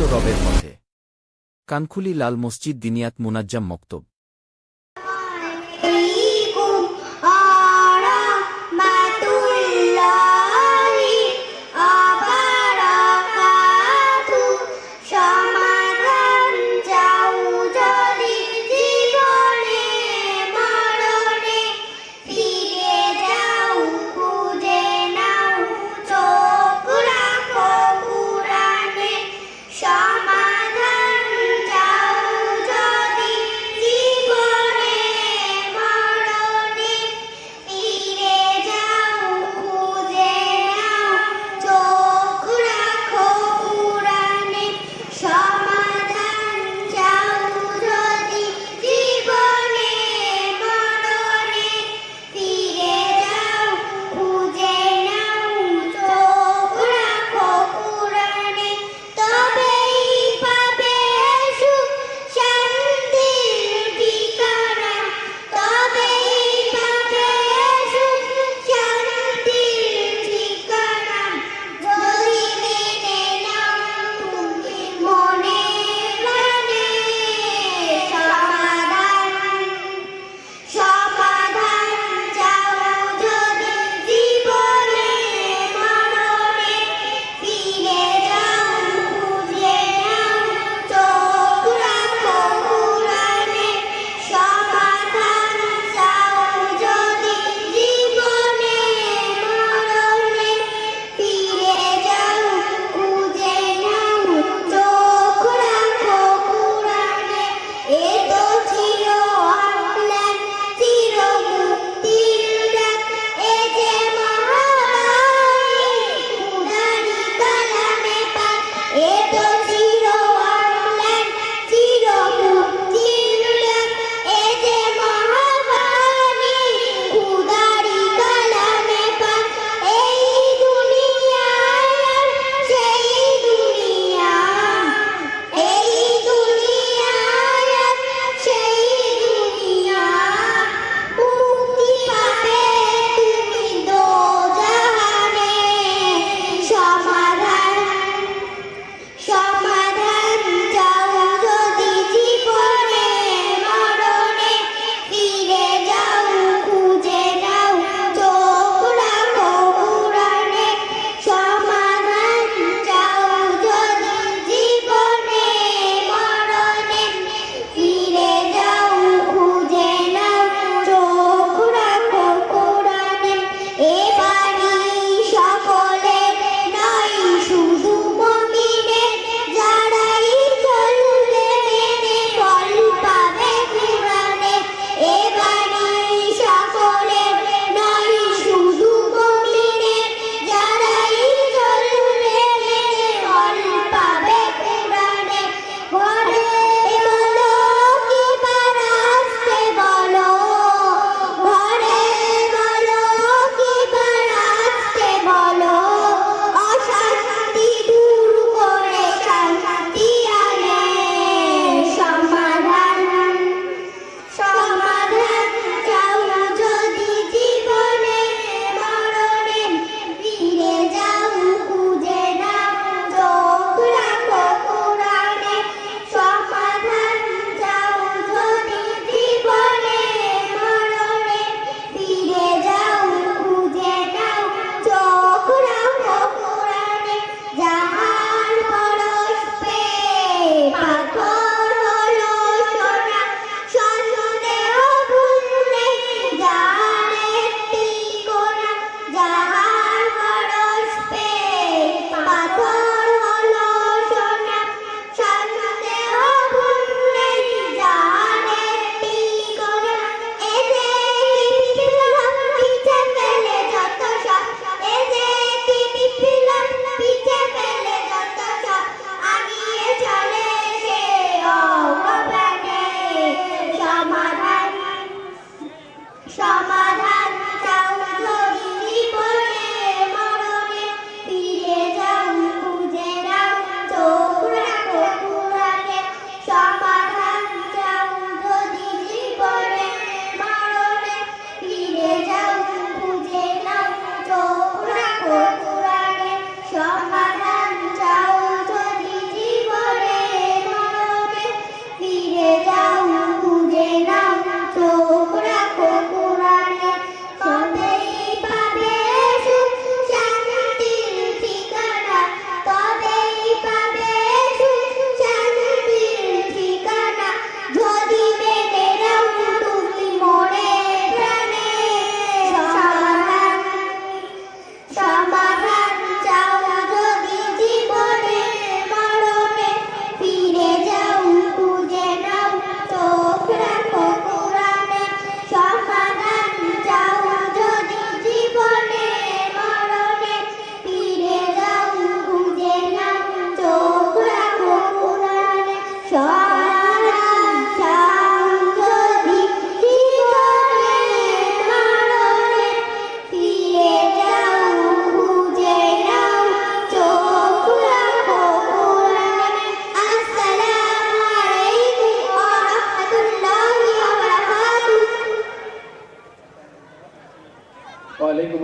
রবের পথে। কানখুলি লাল মসজিদ দিনিয়াত মুনাজ্জাম মক্তব।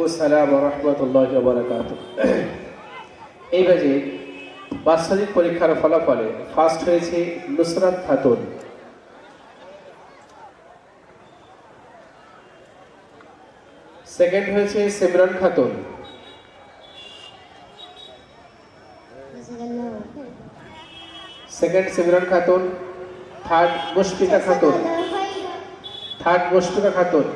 আসসালাম রহমতুল্লাহ বারাকাত বাৎসরিক পরীক্ষার ফলাফলে ফার্স্ট হয়েছে নুসরাত খাতুন। সেকেন্ড হয়েছে Simran Khatun. Second Simran Khatun third Mushfika Khatun. Third Mushfika Khatun.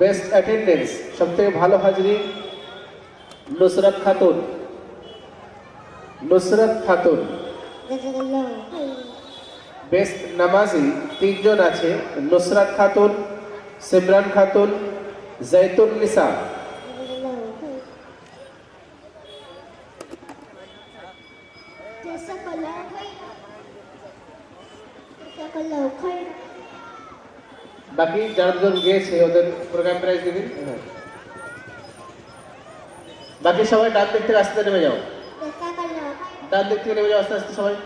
Best attendance সবথেকে ভালো হাজিরি? নুসরাত খাতুন। নুসরত খাতুন। বেস্ট নামাজি তিনজন আছে, নুসরাত খাতুন, সিমরান খাতুন, জৈতুন নিসা। বাকি যারা দুজন গিয়েছে ওদের প্রোগ্রাম প্রাইজ দিবি? বাকি সবাই ডান দিক থেকে আস্তে নেমে যাও। ডান দিক থেকে নেমে যাও আস্তে আস্তে সবাই.